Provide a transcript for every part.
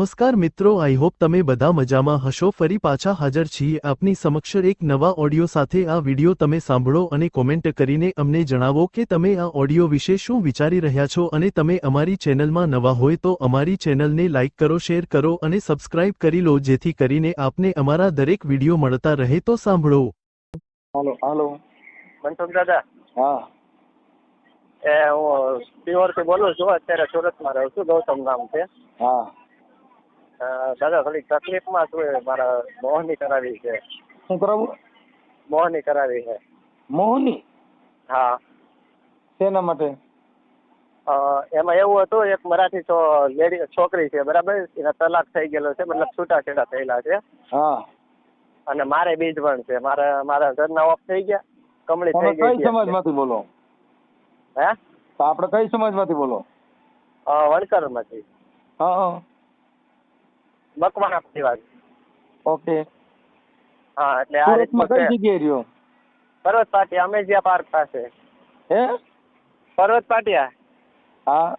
નમસ્કાર મિત્રો I hope તમે બધા મજામાં હશો. ફરી પાછા હાજર છીએ આપની સમક્ષ એક નવા ઓડિયો સાથે. આ વિડિયો તમે સાંભળો અને કોમેન્ટ કરીને અમને જણાવો કે તમે આ ઓડિયો વિશે શું વિચારી રહ્યા છો અને તમે અમારી ચેનલમાં નવા હોય તો અમારી ચેનલને લાઇક કરો શેર કરો અને સબસ્ક્રાઇબ કરી લો જેથી કરીને આપને અમારા દરેક વિડિયો મળતા રહે તો સાંભળો. હાલો હાલો. મનસુખ દાદા. હા. એ હું સિહોરથી બોલું છું અત્યારે સુરતમાં રહું છું ગૌતમ નામ છે. હા. દાદા થોડીક તકલીફમાં છું મારા મોહની કરાવી છે. શું કરાવું? મોહની કરાવી છે. મોહની? હા. શેના માટે? એમાં એવું હતું એક મરાઠી લેડી છોકરી છે બરાબર? એના તલાક થઈ ગયેલો છે મતલબ છૂટાછેડા થયેલા છે. હા. અને મારે બીજવણ છે મારા મારા ઘરના ઓફ થઈ ગયા કમળી થઈ ગઈ કઈ સમાજમાંથી બોલો? હે? તો આપણે કઈ સમાજમાંથી બોલો? વણકરમાંથી. હા હા. મકવાના પરિવાર ઓકે. હા એટલે આ સુરતમાં કઈ જગ્યાએ રહ્યો? પર્વત પાટિયા અમેજિયા પાર્ક પાસે. હે? પર્વત પાટિયા? હા.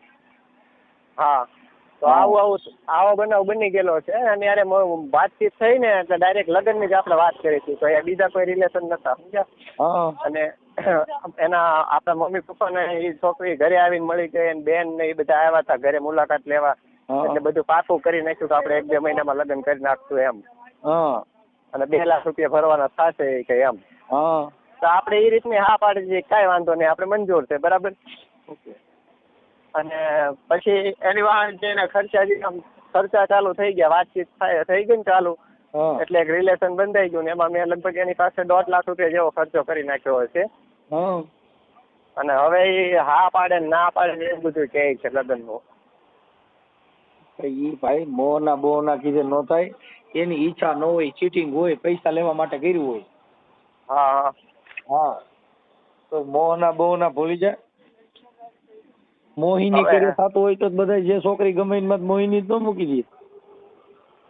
હા. તો આવું આવું આવો બનાવ બની ગયેલો છે. અને યારે વાતચીત થઈ ને એટલે ડાયરેક્ટ લગ્નની જ આપણે વાત કરી હતી. તો એ બીજા કોઈ રિલેશન નતા સમજ્યા? અને એના આપણા મમ્મી પપ્પા ને એ છોકરી ઘરે આવીને મળી ગઈ અને બેન ને એ બધા આવ્યા હતા. ઘરે મુલાકાત લેવા. એટલે બધું પાકું કરી નાખ્યું કે આપણે એક બે મહિનામાં લગ્ન કરી નાખશું એમ. અને બે લાખ રૂપિયા ભરવાના થશે કે એમ. તો આપણે એ રીતની હા પાડી દઈએ કાંઈ વાંધો નહીં આપણે મંજૂર છે બરાબર? અને પછી એની વાહન છે એના ખર્ચા જે આમ ખર્ચા ચાલુ થઈ ગયા વાતચીત થાય થઈ ગઈ ને ચાલુ. એટલે એક રિલેશન બંધાઈ ગયું ને એમાં મેં લગભગ એની પાસે દોઢ લાખ રૂપિયા જેવો ખર્ચો કરી નાખ્યો હશે. અને હવે એ હા પાડે ને ના પાડે ને એવું બધું કહે છે લગ્નનું ઈ ભાઈ મોહના બોહના કીધે નો થાય. એની ઈચ્છા ન હોય ચીટિંગ હોય પૈસા લેવા માટે કર્યું હોય. હા. હા. હા તો મોહના બોહના ભૂલી જાય. મોહિની કરે થતું હોય તો બધા જે છોકરી ગમે એમાં મોહિની જ ન મૂકી દે.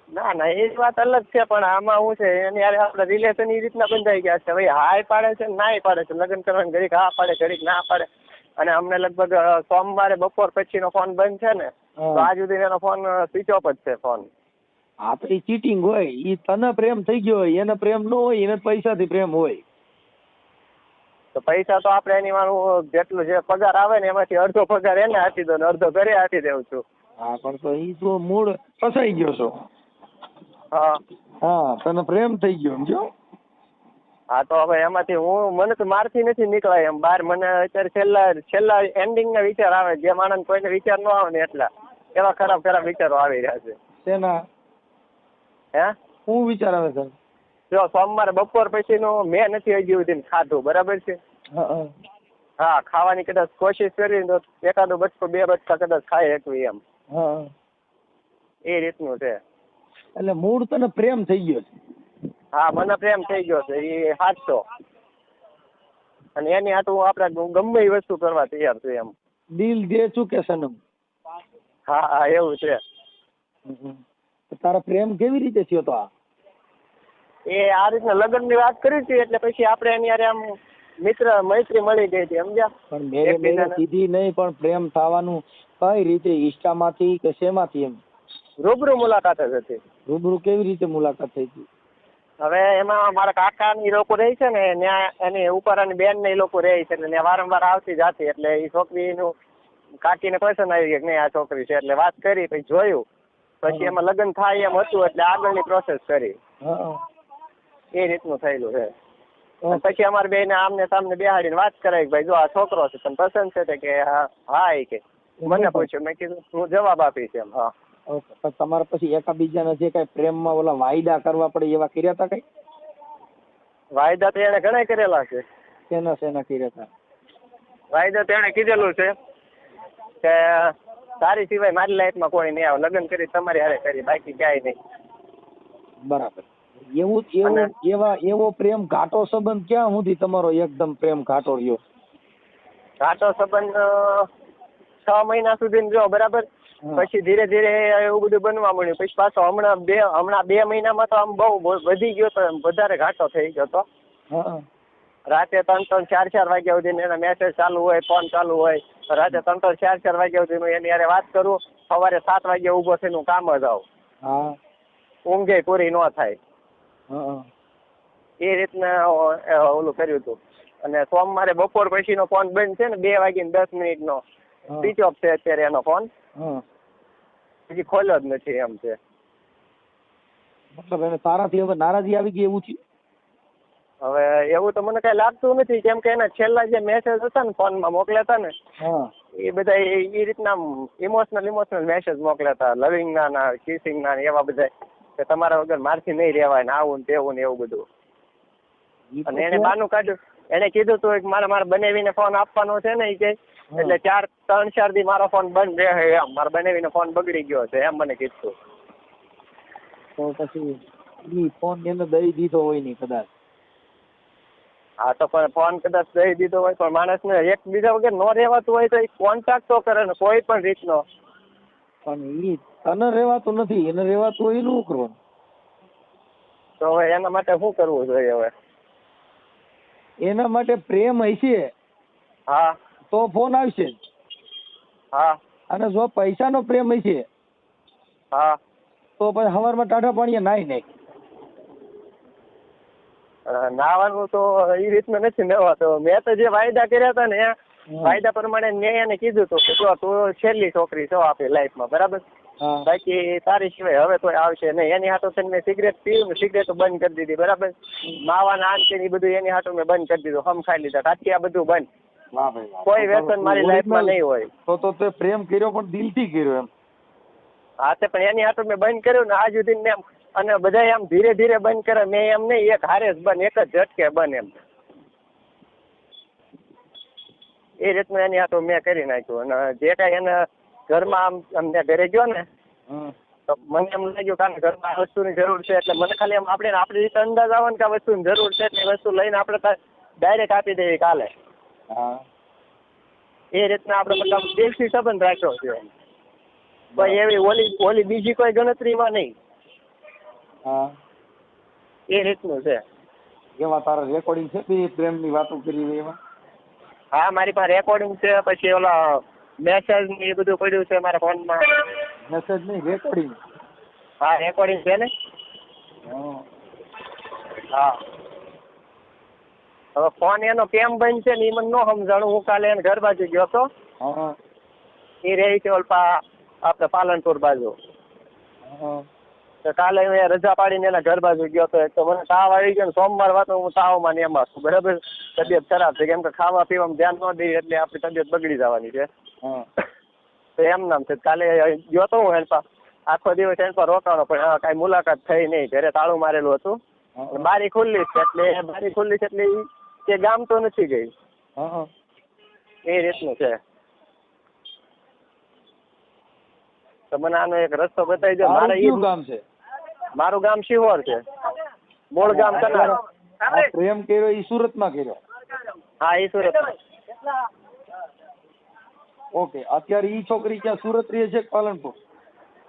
ના ના એ વાત અલગ છે પણ આમાં શું છે એની હારે આપણે રિલેશન એ રીતના બંધાઈ ગયા છે. ભાઈ હાય પાડે છે ને નાય પાડે છે. લગ્ન કરવાની ઘડીક હા પાડે ઘડીક ના પાડે. અને અમને લગભગ સોમવારે બપોર પછીનો ફોન બંધ છે ને તો આજ સુધી એનો ફોન સ્વિચ ઓફ જ છે ફોન. આ તો ચીટિંગ હોય. ઈ તને પ્રેમ થઈ ગયો હોય એને પ્રેમ ન હોય એને પૈસાથી પ્રેમ હોય. તો પૈસા તો આપણે એની મારું જેટલું જે પગાર આવે ને એમાંથી અડધો પગાર એને આપી દો ને અડધો ઘરે આપી દેવું છું. હા પણ તો ઈ તો મૂળ ફસાઈ ગયો છો. હા. હા તને પ્રેમ થઈ ગયો સમજો હા તો હવે એમાંથી હું મને તો મારથી નથી નીકળાય એમ. બહાર મને અત્યારે છેલ્લા છેલ્લા એન્ડિંગ ના વિચાર આવે. જે માણસ કોઈને વિચાર ન આવે ને એટલા. એવા ખરાબ ખરાબ વિચારો આવી રહ્યા છે. શેના હે? શું વિચાર આવે સર જો સોમવારે બપોર પછીનું મેં નથી હજી સુધી ખાધું. બરાબર છે? હા ખાવાની કદાચ કોશિશ કરી તો એકાદો બચકો બે બચકા કદાચ ખાય એકવી એમ. એ રીતનું છે. એટલે મૂળ તને પ્રેમ થઈ ગયો છે. હા મને પ્રેમ થઈ ગયો છે એ સાચો અને એની હાટું આપણે ગમે એ વસ્તુ કરવા તૈયાર છું એમ. દિલ દે ચૂકે સનમ હા હા એવું છે. તારા પ્રેમ કેવી રીતે થયો તો આ? એ આ રીતના લગ્નની વાત કરી હતી એટલે પછી આપણે એની આમ મિત્ર મૈત્રી મળી ગઈ હતી સમજ્યા? પણ મેરે મેરે એકબીજાને- સીધી નહીં પણ પ્રેમ થવાનું કઈ રીતે ઈષ્ટામાંથી કે શેમાંથી એમ? રૂબરૂ મુલાકાત જ હતી. રૂબરૂ કેવી રીતે મુલાકાત થઈ હતી? હવે એમાં મારા કાકાની લોકો રહે છે ને ત્યાં એની ઉપર અને બેન ને એ લોકો રહે છે એટલે ત્યાં વારંવાર આવતી જાતી એટલે એ છોકરીનું કાકીને પસંદ આવી કે નહીં આ છોકરી છે એટલે વાત કરી પછી જોયું. પછી એમાં લગ્ન થાય એમ હતું એટલે આગળની પ્રોસેસ કરી. એ રીતનું થયેલું છે. પછી અમારે બેને આમને સામને બેહાડીને વાત કરાવી કે ભાઈ જો આ છોકરો છે તને પસંદ છે? કે હા હા એ કે. મને પૂછ્યું મેં કીધું હું જવાબ આપીશ એમ હા. ઓકે તમારે પછી એકાબીજાના જે કઈ પ્રેમમાં ઓલા વાયદા કરવા પડે એવા કર્યા હતા કઈ? વાયદા તો એને ઘણા કરેલા છે. શેના શેના કર્યા હતા વાયદા તો એને કીધેલું છે કે તારી સિવાય મારી લાઈફમાં કોઈ નહીં આવે લગ્ન કરી તમારી હારે કરી બાકી ક્યાંય નહીં. બરાબર. એવું એવું એવા એવો પ્રેમ ઘાટો સંબંધ ક્યાં સુધી તમારો એકદમ પ્રેમ ઘાટો રહ્યો? ઘાટો સંબંધ છ મહિના સુધી જો બરાબર. પછી ધીરે ધીરે એવું બધું બનવા મળ્યું પછી પાછો હમણાં બે હમણાં બે મહિનામાં તો આમ બહુ વધી ગયો તો વધારે ઘાટો થઈ ગયો તો. રાતે ત્રણ ત્રણ ચાર ચાર વાગ્યા સુધી એના મેસેજ ચાલુ હોય ફોન ચાલુ હોય. રાતે ત્રણ ત્રણ ચાર ચાર વાગ્યા સુધી હું એની યારે વાત કરું સવારે સાત વાગે ઊભો થઈને હું કામ જ આવું. ઊંઘે પૂરી ન થાય. એ રીતના ઓલું કર્યું હતું અને સોમવારે બપોર પછીનો ફોન બંધ છે ને બે વાગીને દસ મિનિટનો. હા સ્વિચ ઓફ છે અત્યારે એનો ફોન. પછી ખોલ્યો જ નથી એમ છે. મતલબ એને તારાથી હવે નારાજી આવી ગઈ એવું થયું? હવે એવું તો મને કઈ લાગતું નથી કેમ કે એના છેલ્લા જે મેસેજ હતા ને ફોનમાં મોકલ્યા ને એ બધા એ રીતના ઇમોશનલ ઇમોશનલ મેસેજ મોકલ્યા હતા લવિંગ ના ના કિસિંગ ના ને એવા બધા કે તમારા વગર મારથી નહીં રહેવાય ને આવું ને તેવું ને એવું બધું. અને એને. બાનું કાઢ્યું. એને કીધું તું કે મારે મારે બનાવીને ફોન આપવાનો છે ને એ કે. એટલે ચાર ત્રણ ચાર દી મારો ફોન બંધ રહે એમ. મારે બનાવીને ફોન બગડી ગયો છે એમ મને કીધું. તો પછી ઈ ફોન એને દઈ દીધો હોય નહીં કદાચ. હા તો પણ ફોન કદાચ દઈ દીધો હોય પણ માણસને એક બીજા વગર ન રહેવાતું હોય તો એ કોન્ટેક્ટ તો કરે ને કોઈ પણ રીતનો. પણ ઈ તને રહેવાતું નથી એને રહેવાતું હોય એનું કરવાનું? તો હવે એના માટે શું કરવું જોઈએ હવે? એના માટે પ્રેમ હશે. હા. તો ફોન આવશે. હા. અને જો પૈસાનો પ્રેમ હશે હા. તો પછી સવારમાં ટાઢા પાણીએ નાઈ નહીં નાવાનું તો એ રીતનું નથી નવાતો મેં તો જે વાયદા કર્યા હતા ને વાયદા પ્રમાણે મેં એને કીધું તો કે તું છેલ્લી છોકરી છો આપણી લાઈફમાં બરાબર? બાકી તારી સિવાય હવે કોઈ આવશે નહીં. એની હાટો થઈને મેં સિગરેટ પીવું સિગરેટ બંધ કરી દીધી બરાબર? માવાના આંચની એ બધું એની હાટો મેં બંધ કરી દીધું. હમ ખાઈ લીધા. આ બધું બંધ. કોઈ વ્યસન મારી લાઈફમાં નહીં હોય. તો તો તે પ્રેમ કર્યો પણ દિલથી કર્યો એમ. હા તે પણ એની હાટો મેં બંધ કર્યું ને આજ સુધી મેં અને બધા આમ ધીરે ધીરે બંધ કરે મેં એમ નહીં એક હારે જ બન એક જ ઝટકે બન એમ. એ રીતનું એની હાટો મેં કરી નાખ્યું. અને જે કાંઈ એને ઘરમાં આમ અમને ઘરે ગયો ને તો મને એમ લાગ્યું કે આને ઘરમાં આ વસ્તુની જરૂર છે એટલે મને ખાલી એમ આપણે આપણી રીતે અંદાજ આવે ને કે આ વસ્તુની જરૂર છે એટલે એ વસ્તુ લઈને આપણે ડાયરેક્ટ આપી દેવી કાલે. હા. એ રીતના આપણે મતલબ દિલથી સંબંધ રાખ્યો છે. કોઈ એવી ઓલી ઓલી બીજી કોઈ ગણતરીમાં નહીં. હા. એ રીતનું છે. એમાં તારા રેકોર્ડિંગ છે તે પ્રેમની વાતો કરી હોય એમાં? હા મારી પાસે રેકોર્ડિંગ છે પછી ઓલા મેસેજ ને એ બધું પડ્યું છે મારા ફોનમાં. મેસેજ નહીં રેકોર્ડિંગ હા રેકોર્ડિંગ છે ને? હા. હવે ફોન એનો કેમ બંધ છે ને એ મને ન સમજાણું. હું કાલે એને ઘર બાજુ ગયો હતો. એ રહી છે ઓલપા આપણે પાલનપુર બાજુ. તો કાલે હું રજા પાડીને એના ઘર બાજુ ગયો હતો. તો મને તાવ આવી ગયો સોમવાર વાતો હું તાવમાં ને એમાં છું. બરાબર? તબિયત ખરાબ છે. કેમ કે ખાવા પીવામાં ધ્યાન ન દઈએ એટલે આપણી તબિયત બગડી જવાની છે. તો એમ નામ છે. કાલે ગયો તો હું હેલ્પા આખો દિવસ એનપા રોકાણો. પણ કાંઈ મુલાકાત થઈ નહીં. ઘરે તાળું મારેલું હતું. બારી ખુલ્લી છે એટલે બારી ખુલ્લી છે એટલે ઈ કે ગામ તો નથી ગઈ એ રીતનું છે. તો મને આનો એક રસ્તો બતાવી દો. મારે ઈ ગામ છે? મારું ગામ શિહોર છે. મૂળ ગામ કનાર પ્રેમ કર્યો ઈ સુરતમાં કર્યો. હા એ સુરત ઓકે અત્યારે ઈ છોકરી ક્યાં સુરત રહે છે પાલનપુર?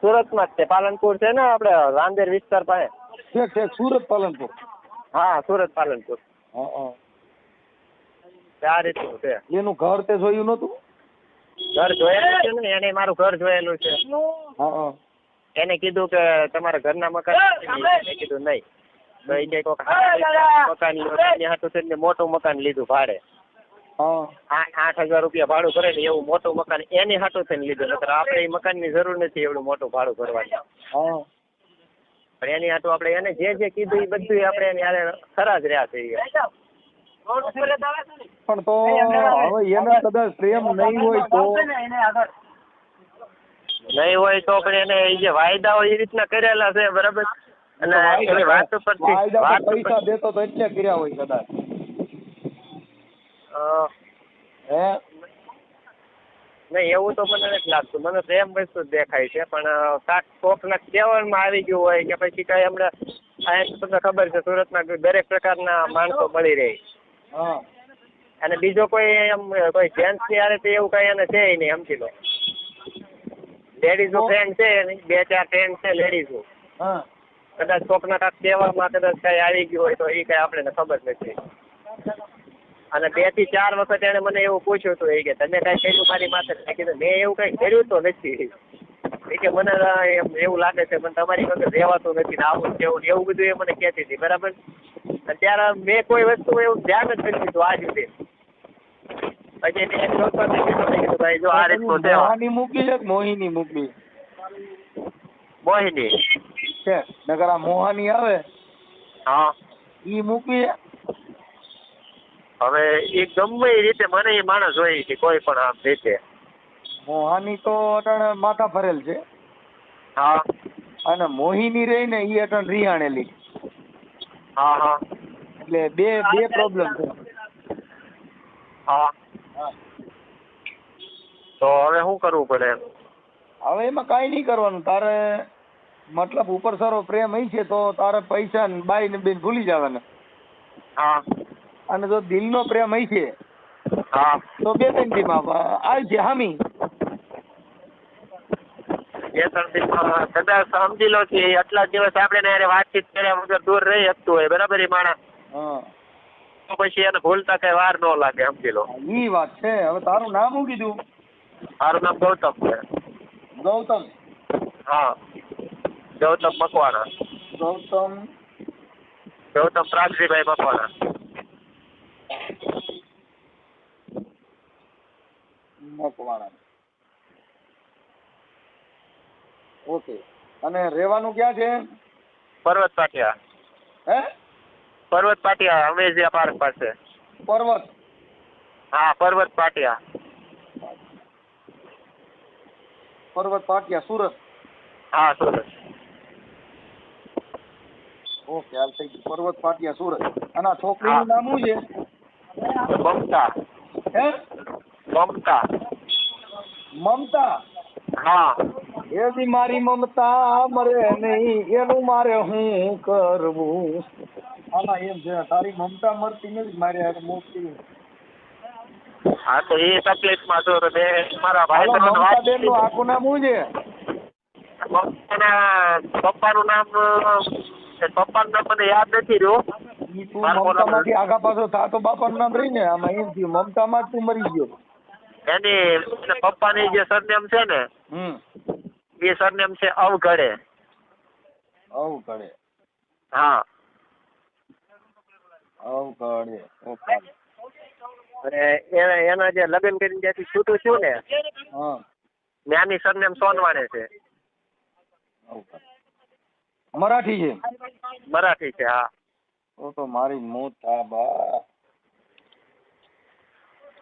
સુરતમાં જ છે. પાલનપુર છે ને આપડે રાંદેર વિસ્તાર પાસે. ઠીક ઠીક સુરત પાલનપુર. હા સુરત પાલનપુર. હા હા. રીતનું છે? એનું ઘર તે જોયું નતું ઘર જોયેલું છે ને? એને મારું ઘર જોયેલું છે. હા હા. એને કીધું કે તમારા ઘરના મકાન મેં કીધું નહીં. તો એ મકાન મોટું મકાન લીધું ભાડે. હા. આઠ આઠ હજાર રૂપિયા ભાડું કરે ને એવું મોટું મકાન એની હાટું થઈને લીધું. નતર આપણે એ મકાનની જરૂર નથી એવડું મોટું ભાડું ભરવાની. હા. પણ એની હાટું આપણે એને જે જે કીધું એ બધું આપણે એની હારે ખરા જ રહ્યા છીએ. પણ તો હવે એને કદાચ પ્રેમ નહીં હોય તો નહીં હોય તો પણ એને એ જે વાયદાઓ એ રીતના કરેલા છે બરાબર? અને એની વાત ઉપરથી વાત પૈસા દેતો તો એટલે કર્યા હોય કદાચ. અ, હે? નહીં એવું તો મને નથી લાગતું. મને પ્રેમ વસ્તુ જ દેખાય છે પણ કાંક કોકના કહેવામાં આવી ગયું હોય કે પછી કઈ હમણાં અહીંયા તમને ખબર છે સુરતમાં દરેક પ્રકારના માણસો મળી રહે અને બીજો કોઈ એમ કોઈ જેન્ટ્સની હારે તો એવું કઈ એને છે નહીં સમજી લો. લેડીઝ ફ્રેન્ડ છે એની બે ચાર ફ્રેન્ડ છે લેડીઝ કદાચ કોકના કાંક કહેવામાં કદાચ કઈ આવી ગયું હોય તો એ કઈ આપણને ખબર નથી. અને બેથી ચાર વખત એને મને એવું પૂછ્યું હતું એ કે તમે કઈ કર્યું મારી માથે? કીધું મેં એવું કઈ કર્યું તો નથી. એ કે મને એવું લાગે છે પણ તમારી પાસે રહેવાતું નથી ને આવું કેવું એવું બધું એ મને કહેતી હતી બરાબર? અને ત્યારે મેં કોઈ વસ્તુ એવું ધ્યાન જ નથી દીધું આજ સુધી પછી મેં એક દોસ્તને કીધું ભાઈ જો આ રીતનું છે મોહાની મૂકી છે મોહિની મૂકવી મોહિની. છે. નકર આ મોહાની આવે હા. ઈ મૂકી હવે એ ગમે એ રીતે મને એ માણસ હોય કે કોઈ પણ આમ રીતે. મોહાની તો અટણ માથા ફરેલ છે. હા. અને મોહિની રહી ને ઈ અટાણે રિહાણેલી. હા હા. એટલે બે બે પ્રોબ્લેમ છે. હા. તો હવે શું કરવું પડે? હવે એમાં કાંઈ નહીં કરવાનું. તારે મતલબ ઉપર સારો પ્રેમ અહીં છે તો તારે પૈસા ને બાઈ ને બેન ભૂલી જવાના. હા. અને જો દિલનો પ્રેમ અહીં છે હા. તો બે ત્રણ દીમાં આવી છે હામી. દિવસમાં કદાચ સમજી લો કે આટલા દિવસ આપણે ને હારે વાતચીત કર્યા વગર દૂર રહી શકતું હોય બરાબર એ માણસ? હા. તો પછી એને ભૂલતા કઈ વાર ન લાગે સમજી લો. ઈ વાત છે. હવે તારું નામ શું કીધું? મારું નામ ગૌતમ છે. ગૌતમ? હા. ગૌતમ મકવાણા. ગૌતમ? ગૌતમ પ્રાગજીભાઈ મકવાણા. મકવાણા. ઓકે. અને રહેવાનું ક્યાં છે? પર્વત પાટિયા. હે? પર્વત પાટિયા અમેઝિયા પાર્ક પાસે. પર્વત? હા પર્વત પાટિયા. પર્વત પાટિયા સુરત? હા સુરત. ઓકે હાલ થઈ ગયું. પર્વત પાટિયા સુરત. અને આ છોકરીનું નામ શું છે? મમતા. હે? મમતા. મમતા? હા. એવી મારી મમતા મરે નહીં એનું મારે હું કરવું? આમાં એમ છે તારી મમતા મરતી નથી મારે હારે મોટી હા તો એ તકલીફમાં છો તો બે મારા ભાઈ આમાં વાત મમતા બેનનું આખું નામ શું છે? મમતાના પપ્પાનું નામ પપ્પાનું નામ મને યાદ નથી રહ્યું. ઈ તું મારું મમતા નામ- આગા પાછો થા બાપાનું નામ રહી ને આમાં એમ થયું મમતામાં તું મરી ગયો. એની એના પપ્પાની જે સરનેમ છે ને હમ. એ સરનેમ છે અવઘડે અવઘડે હા. અવઘડે અને એને એના જે લગ્ન કરીને જ્યાંથી છૂટું છું ને જ્ઞાની સરનેમ સોનવાણે છે. મરાઠી છે? મરાઠી છે હા. તો તો મારી મોત થા બા.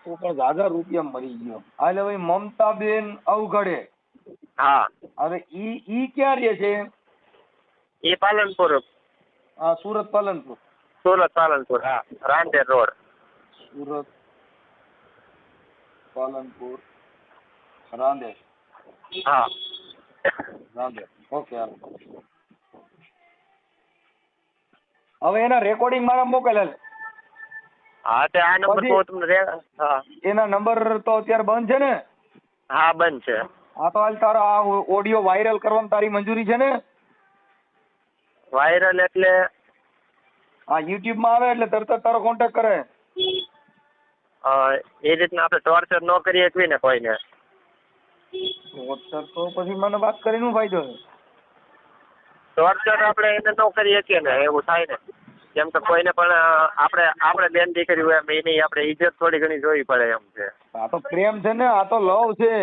તો પણ જાજા રૂપિયા મરી ગયો. હાલે ભાઈ મમતા બેન અવઘડે હા. હવે ઈ ઈ ક્યાં રહે છે? એ પાલનપુર. હા સુરત પાલનપુર. સુરત પાલનપુર હા. રાંદેર રોડ. સુરત પાલનપુર રાંદેર. હા. રાંદેર. ઓકે હવે એના રેકોર્ડિંગ મારા મોકલેલ હા તે આ નંબર તો તમને હા. એના નંબર તો અત્યારે બંધ છે ને? હા બંધ છે. હા તો હાલ તારો આ ઓડિયો વાયરલ કરવાની તારી મંજૂરી છે ને? વાયરલ એટલે? હા યુટ્યુબમાં આવે એટલે તરત જ તારો કોન્ટેક્ટ કરે. એ રીતના આપણે ટોર્ચર ન કરી શકવી ને કોઈને. ટોર્ચર તો પછી મને વાત કરીને શું ફાયદો છે? ટોર્ચર આપણે એને ન કરી શકીએ ને એવું થાય ને. કેમ કે કોઈને પણ આપણે આપણે બેન દીકરી હોય એમ એની આપણે ઇજ્જત થોડી ઘણી જોવી પડે એમ છે. આ તો પ્રેમ છે ને આ તો લવ છે.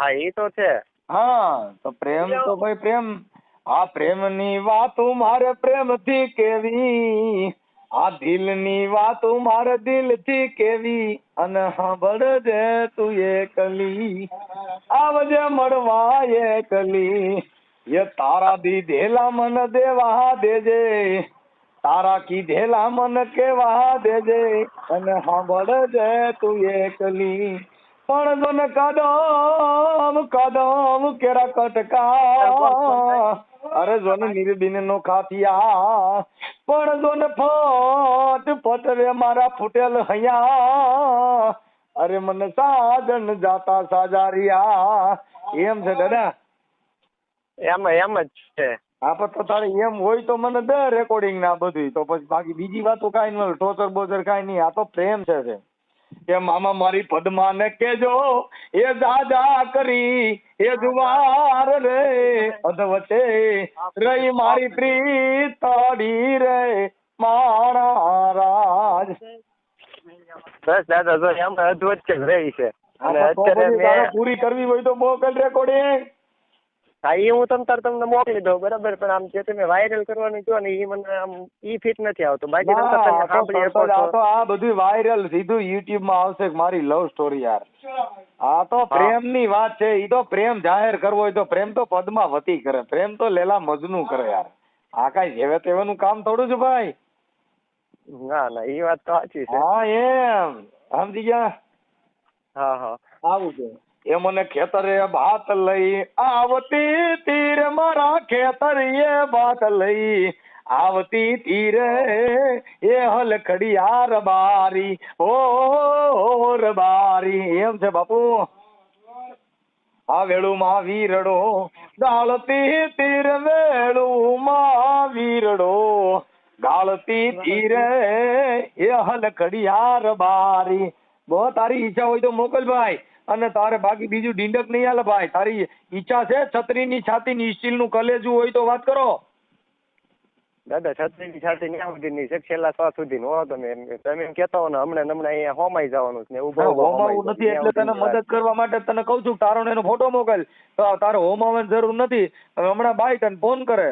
હા એ તો છે. હા તો પ્રેમ તો ભાઈ પ્રેમ. આ પ્રેમની વાતો મારે પ્રેમથી કેવી? આ દિલની વાતો મારે દિલથી કેવી? અને સાંભળજે તું એકલી આવજે મળવા એકલી એ તારા દીધેલા મન દેવા દેજે. તારા કીધેલા મન કેવા દેજે? અને સાંભળજે તું એકલી પણ કદમ કદમ કેરા કટકા. અરે જોને નિર્બિન નો ખાતિયા પણ જોને ફટ ફટ રે મારા ફૂટેલ હૈયા. અરે મને સાજન જાતા સાજારિયા. એમ છે દાદા. એમ એમ જ છે. હા પણ તો તારે એમ હોય તો મને દે રેકોર્ડિંગ ના બધું તો પછી બાકી બીજી વાતો કાંઈ ન ટોચર બોચર કાંઈ નહીં. આ તો પ્રેમ છે છે. કે મામા મારી પદ્માને કેજો એ દાદા કરી એ જુવાર રે અધવચે રહી મારી પ્રીતડી રે મારા રાજ. બસ દાદા જો એમ અધવચ્ચે રહી છે. અને અત્યારે પૂરી કરવી હોય તો મોકલ રેકોર્ડિંગ હા એ હું તમ તાર તમને મોકલી દઉં બરાબર? પણ આમ જે તમે વાયરલ કરવાનું કહો ને એ મને આમ ઈ ફિટ નથી આવતું. બાકી આ તો આ બધું વાયરલ સીધું યુટ્યુબમાં આવશે મારી લવ સ્ટોરી યાર. આ તો પ્રેમની વાત છે ઈ તો પ્રેમ જાહેર કરવો હોય તો પ્રેમ તો પદ્માવતી કરે. પ્રેમ તો લેલા મજનુ કરે યાર. આ કઈ જેવે તેવાનું કામ થોડું છે ભાઈ? ના ના એ વાત તો સાચી છે. હા એમ. સમજી ગયા? હા હા. આવું છે. એ મને ખેતરે ભાત લઈ. આવતી તીર મારા ખેતરીએ ભાત લઈ. આવતી તીરે એ હલ ખડિયાર બારી. ઓ બારી. એમ છે બાપુ. આ વેળુમાં વીરડો. ગાળતી તીર વેળુમાં વીરડો. ગાળતી તીરે એ હલ ખડિયાર બારી. બહુ તારી ઈચ્છા હોય તો મોકલ ભાઈ. અને તારે બાકી બીજું ડીંડક નહીં હાલે ભાઈ. તારી ઈચ્છા છે છત્રીની છાતીની સ્ટીલનું કલેજું હોય તો વાત કરો. દાદા છત્રીની છાતી ન્યા સુધીની છે. છેલ્લા છ સુધી હો તમે તમે એમ કહેતા હો ને હમણાં હમણાં અહીંયા હોમાઈ જવાનું છે ને ઊભો હોમાવું નથી એટલે તને મદદ કરવા માટે તને કહું છું તારો એનો ફોટો મોકલ. તારે હોમાવાની જરૂર નથી. હમણાં બાઈ તને ફોન કરે.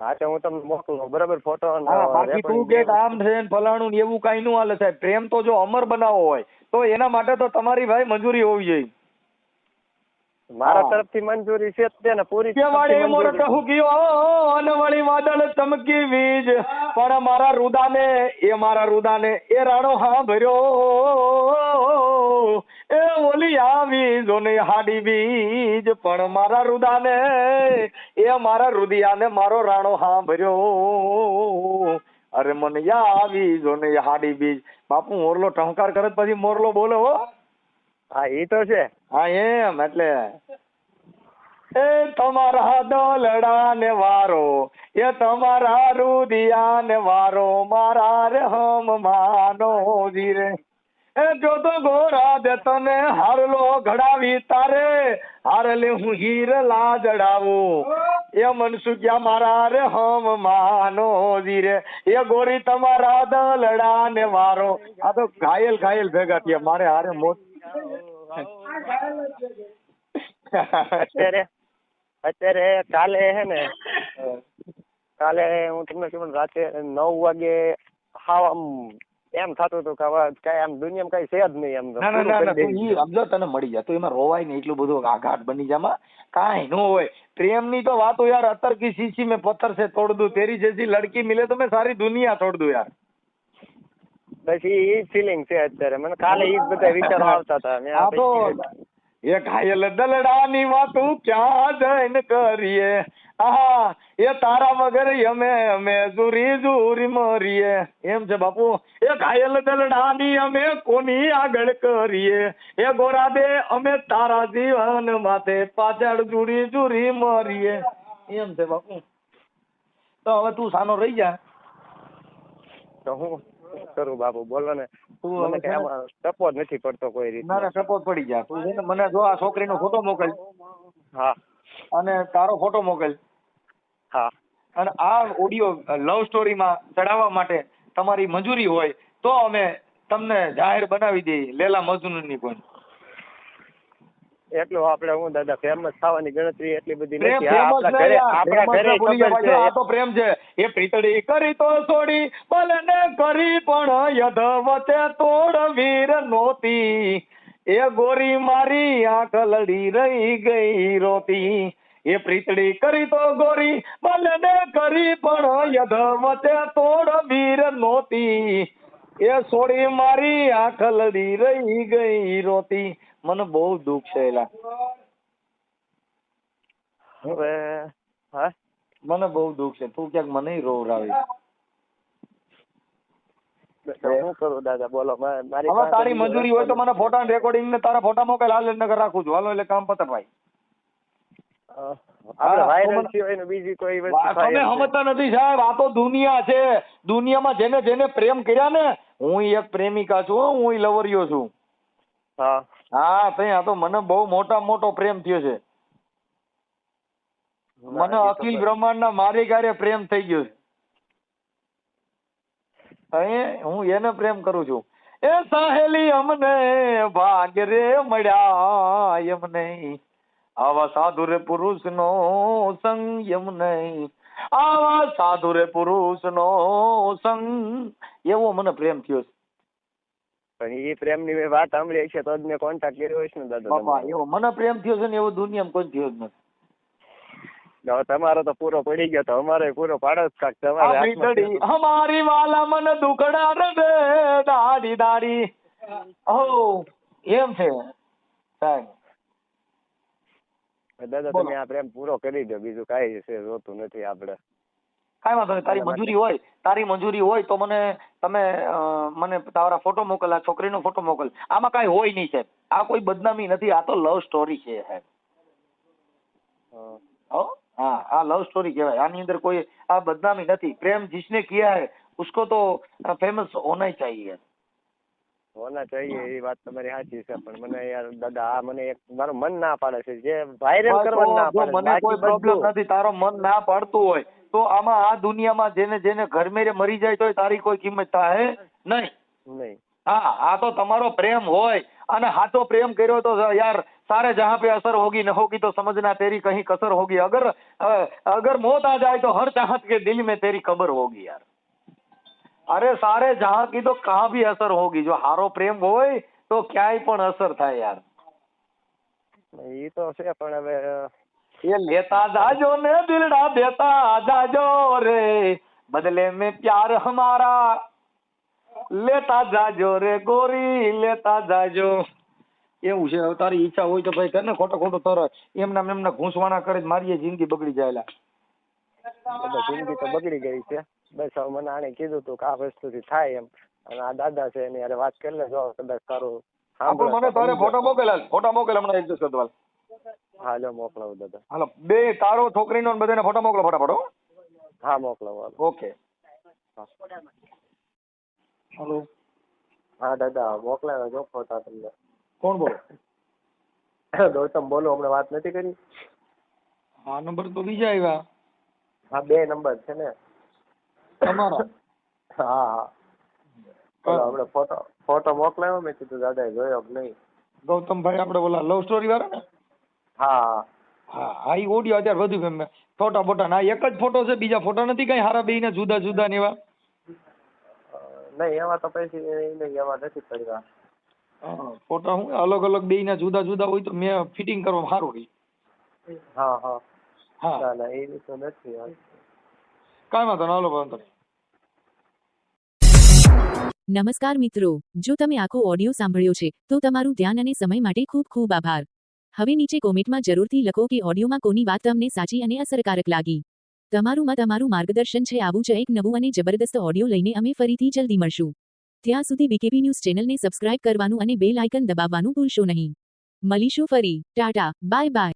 હા તો હું તમને મોકલું. બરાબર ફોટો બાકી તું કે આમ છે ને ફલાણું ને એવું કઈ નું હાલે સાહેબ. પ્રેમ તો જો અમર બનાવો હોય. તો એના માટે તો તમારી ભાઈ મંજૂરી હોવી જોઈએ. મારા તરફથી મંજૂરી છે જ તે ને પૂરી કે વાળી કહું ગયો અને વળી વાદળ ચમકી વીજ. પણ મારા રુદાને એ મારા રુદાને એ રાણો હા ભર્યો. એ ઓલી આવી જોને હાડી બીજ પણ મારા રુદાને એ મારા રુદિયાને મારો રાણો હા ભર્યો. અરે મને યા આવી જોને હાડી બીજ બાપુ, મોરલો ટહુકાર કરે પછી મોરલો બોલે હો. હા એ તો છે. હા, એમ, એટલે. એ તમારા દોલડા ને વારો, એ તમારા રુદિયા ને વારો, મારા રે હમ માનો જીરે એ જોતો ગોરા દે તને હારલો ઘડાવી તારે. હારલે હું હીર લા જડાવું એ મનસુખ્યા મારા રે હમ માનો જીરે એ ગોરી તમારા દલડા ને વારો. આ તો ઘાયલ ઘાયલ ભેગા થયા. મારે હારે મોત. અત્યારે અત્યારે કાલે હે ને, કાલે હું તમને કહું રાતે નવ વાગે આમ એમ થતું હતું કે હવે કઈ આમ દુનિયામાં કઈ છે જ નહીં એમ ના ના ના ઈ સમજો તને મળી જાય. તું એમાં રોવાય નહીં એટલું બધું આઘાટ બની જામાં કાંઈ ન હોય. પ્રેમની તો વાતો યાર અતર કી શીશી મેં પથ્થર સે તોડ દઉં તેરી જૈસી લડકી મિલે તો મેં સારી દુનિયા તોડ દઉં યાર. પછી ઈ જ ફિલિંગ છે અત્યારે. મને કાલે ઈ બધા વિચારો આવતા હતા. મેં આ તો એ ઘાયલ દલડાની વાતું ક્યાં જઈને કરીએ? આહા એ તારા વગર અમે અમે જુરી જુરી મરીએ. એમ છે બાપુ. એ ઘાયલ દલડાની અમે કોની આગળ કરીએ? એ ગોરા દે અમે તારા જીવન માથે પાછળ જુરી જુરી મરીએ. એમ છે બાપુ. તો હવે તું સાનો રહી જા. તો હું કરું બાપુ? બોલો ને. તું મને કઈ ને- જ નથી પડતો કોઈ ના રીતનો. ના સપોર્ટ પડી જા. તું છે ને મને જો આ છોકરીનો ફોટો મોકલ. હા. અને તારો ફોટો મોકલ. હા. અને આ ઓડિયો લવ સ્ટોરીમાં ચડાવવા માટે તમારી મંજૂરી હોય તો અમે તમને જાહેર બનાવી દઈએ લેલા મજનૂની પણ. એટલું આપણે હું દાદા ફેમસ થવાની ગણતરી એટલી બધી નથી. આપણા ઘરે આપણા ઘરે ખબર પાછો, આ તો પ્રેમ છે. એ પ્રીતડી કરી તો છોડી બલને કરી પણ યદ તોડ વીર નોતી. એ ગોરી મારી આંખ લડી રહી ગઈ રોતી. એ પ્રીતડી કરી તો ગોરી ભલે કરી પણ યધમતે તોડ વીર નોતી. એ છોડી મારી આંખ લડી રહી ગઈ રોતી. મને બહુ દુઃખ છે એલા. હવે હા? મને બહુ દુઃખ છે. તું ક્યાંક મને રોવરાવી શું કરું દાદા બોલો મારી હવે તારી મંજૂરી હોય તો મને ફોટા રેકોર્ડિંગ ને તારા ફોટા મોકલ હાલ નગર રાખું છું. હાલો એટલે કામ પતર ભાઈ. આપણે વાયરલ તો મને- સિવાયનું બીજી કોઈ વસ્તુ તમે થાય જ છે. સમજતા નથી સાહેબ આ તો દુનિયા છે. દુનિયામાં જેને જેને પ્રેમ કર્યા ને હું એક પ્રેમિકા છું હો, લવરિયો છું. હા. હા તઈ આ તો મને બહુ મોટા મોટો પ્રેમ થયો છે. મને અખિલ. બ્રહ્માંડના મારી ગારે પ્રેમ થઈ ગયો છે. હું એને પ્રેમ કરું છું. એ સાહેલી અમને ભાગ્ય રે મળ્યા એમ નહીં. આવા સાધુ રે પુરુષ નો સંગ એમ નહીં. આવા સાધુ રે પુરુષ નો સંગ. એવો મને પ્રેમ થયો છે. પણ એ પ્રેમની વાત સાંભળી છે તો જ મેં કોન્ટેક્ટ કર્યો હશે ને દાદા એવો મને પ્રેમ થયો છે ને એવો દુનિયામાં કોઈ થયો જ નથી. હવે તમારો તો પૂરો પડી ગયો તો અમારે પૂરો પાડો જ કાક તમારે હમારી વાલા મન દુકડા રે દાડી દાડી ઓ એમ છે. સાહેબ. દાદા તમે આ પ્રેમ પૂરો કરી દો બીજું કઈ છે જોતું નથી આપણે. કાંઈ વાંધો નહીં તારી મંજૂરી હોય તારી મંજૂરી હોય તો મને તમે મને તારા ફોટો મોકલ આ છોકરીનો ફોટો મોકલ. આમાં કાંઈ હોય નહીં સાહેબ. આ કોઈ બદનામી નથી આ તો લવ સ્ટોરી છે સાહેબ. હા. હો हाँ આ લવ સ્ટોરી કહેવાય આની અંદર કોઈ આ બદનામી નથી પ્રેમ जिसने किया है उसको तो फेमस होना ही चाहिए હોના चाहिए એ વાત તમારી સાચી છે પણ મને યાર દાદા આ મને એક મારું મન ના પાડે છે જે વાયરલ કરવાનું ના જો પાડે છે. મને કોઈ બાકી પ્રોબ્લેમ બધું નથી તારો મન ના પાડતું હોય તો આમાં આ દુનિયામાં જેને જેને ઘર મેરે મરી જાય તોય તારી કોઈ કિંમત થાય નહીં નહીં હા આ તો તમારો પ્રેમ હોય અને હાથો પ્રેમ કર્યો તો યાર सारे जहाँ पे असर होगी न होगी तो समझना तेरी कहीं कसर होगी अगर अ, अगर मौत आ जाए तो हर चाहत के दिल में तेरी कब्र होगी यार अरे सारे जहाँ की तो कहाँ भी असर होगी जो हारो प्रेम હોય તો ક્યાંય પણ અસર થાય યાર એ તો છે પણ હવે ये लेता जाजो ने दिलड़ा देता जाजो रे बदले में प्यार हमारा लेता जाजो रे गोरी लेता जाजो એવું છે હવે તારી ઈચ્છા હોય તો ભાઈ કર ને ખોટો ખોટો તર. એમના એમના ઘૂંસવાના કરે મારી જિંદગી બગડી જાયલા દાદા જિંદગી તો બગડી ગઈ છે. બસ હવે મને આણે કીધું તું કે આ વસ્તુથી થાય એમ. અને આ દાદા છે એની અરે વાત કરી લેજો કદાચ તારું આપો મને તારે ફોટો મોકલ ફોટો મોકલ હમણાં એક દિવસ દો હાલ. મોકલાવું દાદા. હાલો બે તારો છોકરીનો બધાને ફોટો મોકલો ફટાફટ હો. હા મોકલાવો ઓકે. હાલો. હા દાદા મોકલાવ્યો જો ફોટા તમને. કોણ બોલો? ગૌતમ બોલો હમણાં વાત નથી કરી? હા નંબર તો બીજા આવ્યા. હા બે નંબર છે ને. તમારા? હા હા. આપણે હમણાં ફોટો ફોટો મોકલાવ્યો મેં કીધું દાદા જોયો કે નહીં? ગૌતમભાઈ આપણે ઓલા લવ સ્ટોરી વાળા ને? હા હા. હા હા ઈ ઓડિયો અત્યારે વધુ ગમે. ફોટા ફોટા ના એક જ ફોટો છે બીજા ફોટા નથી કઈ હારા બેયના જુદા જુદા ને એવા? નહીં એમાં તો પછી નહીં એમાં નથી પડ્યા હા, ફોટા હું અલગ અલગ બેયના જુદા જુદા હોય તો મેં ફિટિંગ કરવા સારું રહી. હા હા. હા. એ તો નથી કાંઈ વાંધો ના હાલો વાંધો નમસ્કાર મિત્રો જો તમે આખો ઓડિયો સાંભળ્યો છે તો તમારું ધ્યાન અને સમય માટે ખૂબ ખૂબ આભાર. હવે નીચે કોમેન્ટમાં જરૂરથી લખો કે ઓડિયોમાં કોની વાત તમને સાચી અને અસરકારક લાગી. તમારું મત અમારું માર્ગદર્શન છે આવું જ એક નવું અને જબરદસ્ત ઓડિયો લઈને અમે ફરીથી જલ્દી મળશું. ત્યાં સુધી બીકેબી ન્યૂઝ ચેનલને સબસ્ક્રાઇબ કરવાનું અને બેલ આઇકન દબાવવાનું ભૂલશો નહીં. મળીશું ફરી. ટાટા. Bye bye.